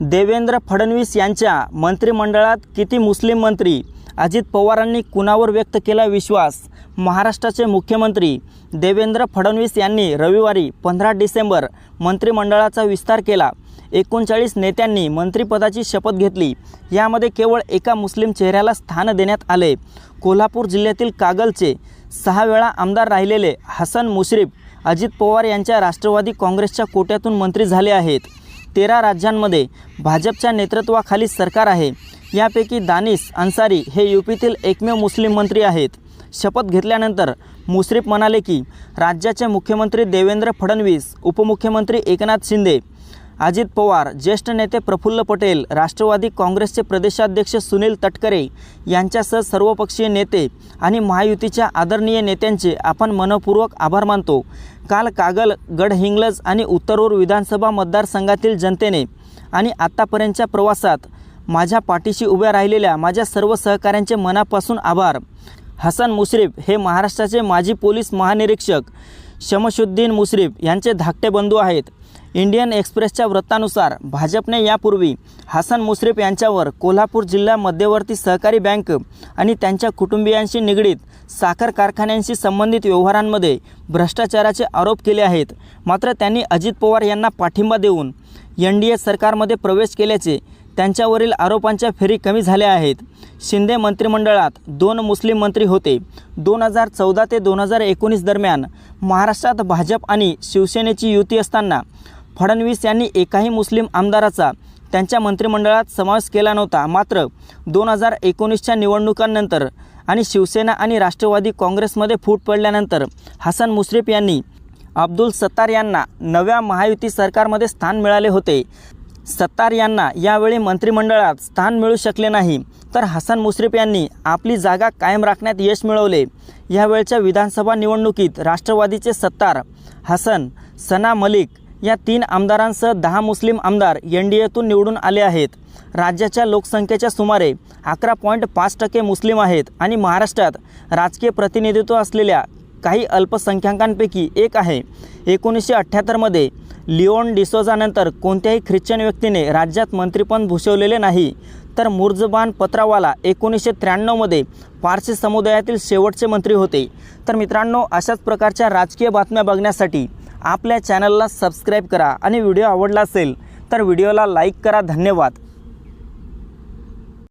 देवेंद्र फडणवीस यांच्या मंत्रिमंडळात किती मुस्लिम मंत्री अजित पवारांनी कुणावर व्यक्त केला विश्वास? महाराष्ट्राचे मुख्यमंत्री देवेंद्र फडणवीस यांनी रविवारी पंधरा डिसेंबर मंत्रिमंडळाचा विस्तार केला. एकोणचाळीस नेत्यांनी मंत्रिपदाची शपथ घेतली. यामध्ये केवळ एका मुस्लिम चेहऱ्याला स्थान देण्यात आले. कोल्हापूर जिल्ह्यातील कागलचे सहा वेळा आमदार राहिलेले हसन मुश्रीफ अजित पवार यांच्या राष्ट्रवादी काँग्रेसच्या कोट्यातून मंत्री झाले आहेत. तेरा राज्यांमध्ये भाजपच्या नेतृत्वाखाली सरकार आहे. यापैकी दानिश अन्सारी हे यूपीतील एकमेव मुस्लिम मंत्री आहेत. शपथ घेतल्यानंतर मुश्रीफ म्हणाले की राज्याचे मुख्यमंत्री देवेंद्र फडणवीस उपमुख्यमंत्री एकनाथ शिंदे अजित पवार ज्येष्ठ नेते प्रफुल्ल पटेल राष्ट्रवादी काँग्रेसचे प्रदेशाध्यक्ष सुनील तटकरे यांच्यासह सर्वपक्षीय नेते आणि महायुतीच्या आदरणीय नेत्यांचे आपण मनपूर्वक आभार मानतो. काल कागल गडहिंग्लज आणि उत्तरूर विधानसभा मतदारसंघातील जनतेने आणि आत्तापर्यंतच्या प्रवासात माझ्या पाठीशी उभ्या राहिलेल्या माझ्या सर्व सहकाऱ्यांचे मनापासून आभार. हसन मुश्रीफ हे महाराष्ट्राचे माजी पोलीस महानिरीक्षक शमशुद्दीन मुश्रीफ यांचे धाकटे बंधू आहेत. इंडियन एक्सप्रेसच्या वृत्तानुसार भाजपने यापूर्वी हसन मुश्रीफ यांच्यावर कोल्हापूर जिल्हा मध्यवर्ती सहकारी बँक आणि त्यांच्या कुटुंबियांशी निगडीत साखर कारखान्यांशी संबंधित व्यवहारांमध्ये भ्रष्टाचाराचे आरोप केले आहेत. मात्र त्यांनी अजित पवार यांना पाठिंबा देऊन एन डी ए सरकारमध्ये प्रवेश केल्याचे त्यांच्यावरील आरोपांच्या फेरी कमी झाल्या आहेत. शिंदे मंत्रिमंडळात दोन मुस्लिम मंत्री होते. दोन हजार चौदा ते दोन हजार एकोणीस दरम्यान महाराष्ट्रात भाजप आणि शिवसेनेची युती असताना फडणवीस यांनी एकाही मुस्लिम आमदाराचा त्यांच्या मंत्रिमंडळात समावेश केला नव्हता. मात्र दोन हजार एकोणीसच्या निवडणुकांनंतर आणि शिवसेना आणि राष्ट्रवादी काँग्रेसमध्ये फूट पडल्यानंतर हसन मुश्रीफ यांनी अब्दुल सत्तार यांना नव्या महायुती सरकारमध्ये स्थान मिळाले होते. सत्तार यांना यावेळी मंत्रिमंडळात स्थान मिळू शकले नाही. तर हसन मुश्रीफ यांनी आपली जागा कायम राखण्यात यश मिळवले. यावेळच्या विधानसभा निवडणुकीत राष्ट्रवादीचे सत्तार हसन सना मलिक या तीन आमदारांसह दहा मुस्लिम आमदार एन डी एतून निवडून आले आहेत. राज्याच्या लोकसंख्येच्या सुमारे अकरा पॉईंट पाच टक्के मुस्लिम आहेत आणि महाराष्ट्रात राजकीय प्रतिनिधित्व असलेल्या काही अल्पसंख्याकांपैकी एक आहे. एकोणीसशे अठ्ठ्याहत्तरमध्ये लिओन डिसोजानंतर कोणत्याही ख्रिश्चन व्यक्तीने राज्यात मंत्रिपद भूषवलेले नाही. तर मुर्जबान पत्रावाला एकोणीसशे त्र्याण्णवमध्ये पारसी समुदायातील शेवटचे मंत्री होते. तर मित्रांनो अशाच प्रकारच्या राजकीय बातम्या बघण्यासाठी आपल्या चॅनलला सबस्क्राईब करा आणि व्हिडिओ आवडला असेल तर व्हिडिओला लाईक करा. धन्यवाद.